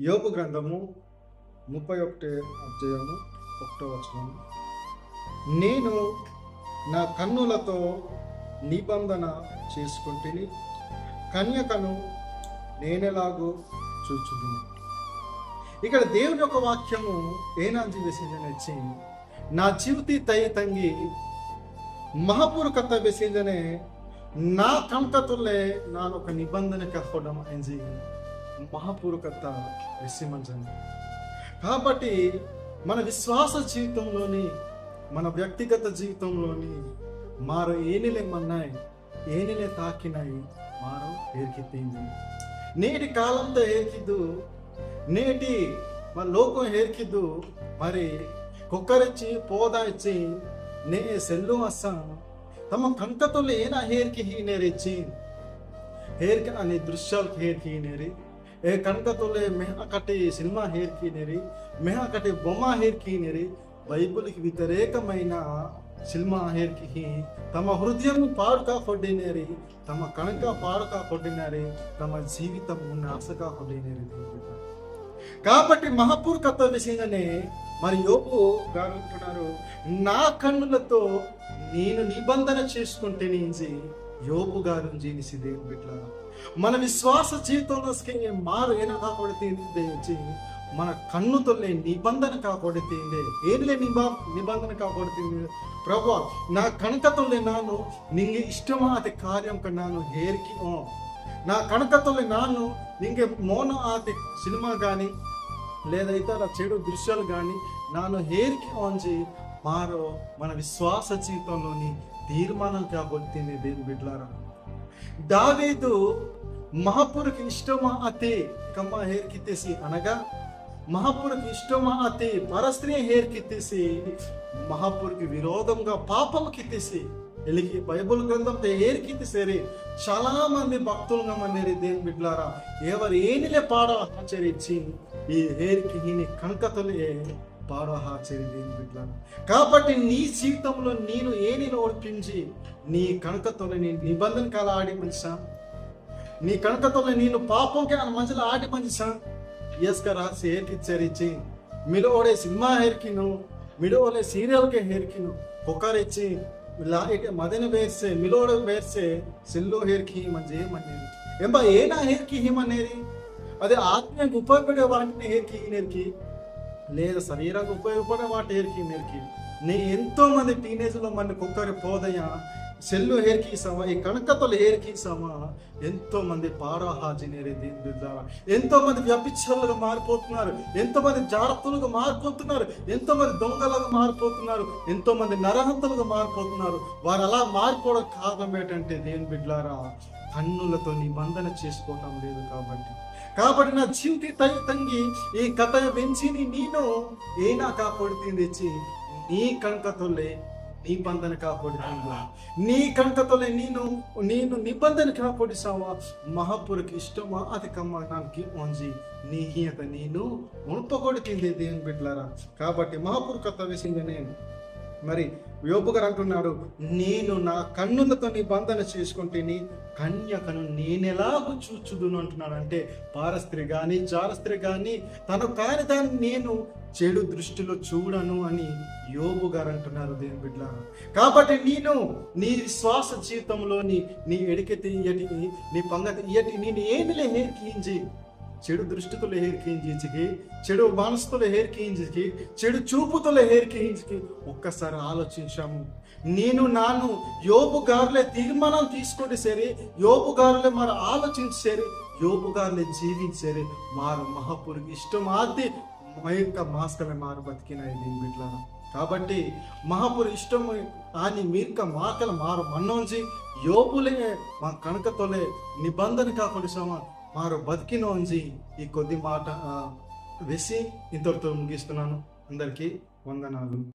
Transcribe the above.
యోపు గ్రంథము ముప్పై ఒకటి అధ్యయము ఒకటో వచనము. నేను నా కన్నులతో నిబంధన చేసుకుంటుని కన్యకను నేనెలాగో చూచుదును. ఇక్కడ దేవుని యొక్క వాక్యము ఏనాంజీ వెసిందని వచ్చి నా జీవితి తయ తంగి మహాపూర్ కథ నా కంకతులే నాను ఒక నిబంధన కప్పడం అని మహాపూర్వకత విస్సిమంచండి కాబట్టి మన విశ్వాస జీవితంలోని మన వ్యక్తిగత జీవితంలోని మారు ఏనిలే మన్నాయి ఏనిలే తాకినాయి మారు ఏర్కెత్తింది. నేటి కాలంతో ఏర్కిద్దు నేటి మన లోకం ఏర్కిద్దు మరి కుక్కరిచ్చి పోదాయిచ్చి నే సెల్లు అస్సా తమ కంకతులు ఏనా హేర్కి హీనేరిచ్చి హేర్కి అనే దృశ్యాలకు హేర్కి హీనేరి ಹೀನೇರಿ ఏ కనకతోలే మెహ కట్టి సినిమా హేర్కి నేరి మెహ కట్టి బొమ్మ హేర్కి నేరి బైబిల్కి వ్యతిరేకమైన సినిమా హేర్కి తమ హృదయం పాడుకా కొట్టినేరి తమ కణక పాడుకా కొట్టినారి తమ జీవితం నాశగా కొట్టినేరి కాబట్టి మహాపూర్కత్వ విషయంగానే మరి యోపు గారు అంటున్నారు నా కన్నులతో నేను నిబంధన చేసుకుంటే ಯೋಬು ಗಾರನ ಜೀವಿಸಿದೆ బిడ్డ. మన విశ్వాస జీవితంలో మారు మారైనా కాకూడదు మన కన్నుతోనే నిబంధన కాకూడదు ఏదిలే నిబా నిబంధన కాకూడదు ప్రభు నా కణకతోనే నాను నింగే ఇష్టమాది కార్యం కన్నాను హేరికి నా కణకతోనే నాను నింగే మోన ఆది సినిమా కానీ లేదా ఇతర చెడు దృశ్యాలు కానీ నాను హేరికి ఆన్ చేయి మారో మన విశ్వాస జీవితంలోని తీర్మానం కాబడుతుంది దేని బిడ్లారా దావేదు మహాపురుకి ఇష్టమా అతే కమ్మ హేర్కిత్తేసి అనగా మహాపురుకి ఇష్టమా అతే పరస్త్రీ హేర్కిత్తేసి మహాపురుకి విరోధంగా పాపం కిత్తేసి ఎలిగి బైబుల్ గ్రంథం గ్రంథంతో సరే చాలా మంది భక్తులుగా మన్నేరి దేని బిడ్లారా ఎవరు ఏనిలే పాడ ఆచరించి ఈ హేర్కి ఈయన పారోహాచరి దేని కాబట్టి నీ జీవితంలో నేను ఏని ఓడిపించి నీ కనుకతో నేను నిబంధన కాల ఆడి మనిషా నీ కనుకతో నేను పాపంకి ఆ మంచిలో ఆడి మనిషా ఎస్క రాసి ఏకి చరించి మీరు సినిమా హేరికిను మిడవడే సీరియల్కే సీరియల్కి హేరికిను పొకారిచ్చి లాగే మదన వేస్తే మిలోడ వేస్తే సెల్లో హెరికి మంచి ఏమనేది ఎంబ ఏనా హెరికి హిమనేది అదే ఆత్మీయంగా ఉపయోగపడే వాటిని హెరికి నేర్కి లేదా శరీరానికి ఉపయోగపడే వాటి హెయిర్కి నేర్కి నేను ఎంతో మంది టీనేజ్లో మన కుక్కరి పోదయ సెల్లు హేర్కి సమా ఈ కనకతలు హేర్కి సమా ఎంతో మంది పారాహాజినేరి దీని ద్వారా ఎంతో మంది వ్యభిచారులుగా మారిపోతున్నారు. ఎంతో మంది జాగ్రత్తలుగా మారిపోతున్నారు ఎంతో మంది దొంగలుగా మారిపోతున్నారు. ఎంతో మంది నరహంతలుగా మారిపోతున్నారు. వారు అలా మారిపోవడం కారణం ఏంటంటే దేని బిడ్లారా కన్నులతో నిబంధన చేసుకోవటం లేదు కాబట్టి కాబట్టి నా జీవితి తంగి ఈ కథ పెంచిని నేను ఏనా కాపాడుతుంది తెచ్చి? నీ కనుకతోలే నీ బంధన కాపాడుతుందా? నీ కనుకతోలే నేను నేను నిబంధన కాపాడిసావా మహాపురకి ఇష్టమా? అది కమ్మడానికి వంజి నీ ఈత నేను ఉణపగొడుతుంది దేవుని బిడ్డలారా? కాబట్టి మహాపురు కథ వేసింది నేను మరి యోపు గారు అంటున్నాడు నేను నా కన్నులతో నిబంధన చేసుకుంటేని కన్యకను నేనెలాగూ చూచుదును? అంటున్నాడు. అంటే పారస్త్రి కానీ జారస్త్రి కానీ తను కాని దాన్ని నేను చెడు దృష్టిలో చూడను అని యోబు గారు అంటున్నారు దేని బిడ్డ. కాబట్టి నేను నీ శ్వాస జీవితంలోని నీ ఎడికెత్తి ఇయటి నీ పంగతి ఇయటి నేను ఏమిలే చేయి. చెడు దృష్టితుల హేర్కించి చెడు మనసుతుల హేర్కించి చెడు చూపుతుల హేర్కించి ఒక్కసారి ఆలోచించాము. నేను నాను యోపుగారులే తీర్మానం తీసుకుంటే సరే యోబు గారులే మరి ఆలోచించారు యోబు గారులే జీవించారు మారు మహాపురికి ఇష్టం ఆది మా యొక్క మాస్కమే మారు బతికినాయి దీని బిడ్డలారా. కాబట్టి మహాపురు ఇష్టం అని మీర్క మాకల మారు మన్నోంచి యోపులే మా కణకతోలే నిబంధన కాకుండా మారు బతికినోంచి ఈ కొద్ది మాట వేసి ఇంతటితో ముగిస్తున్నాను. అందరికీ వందనాలు.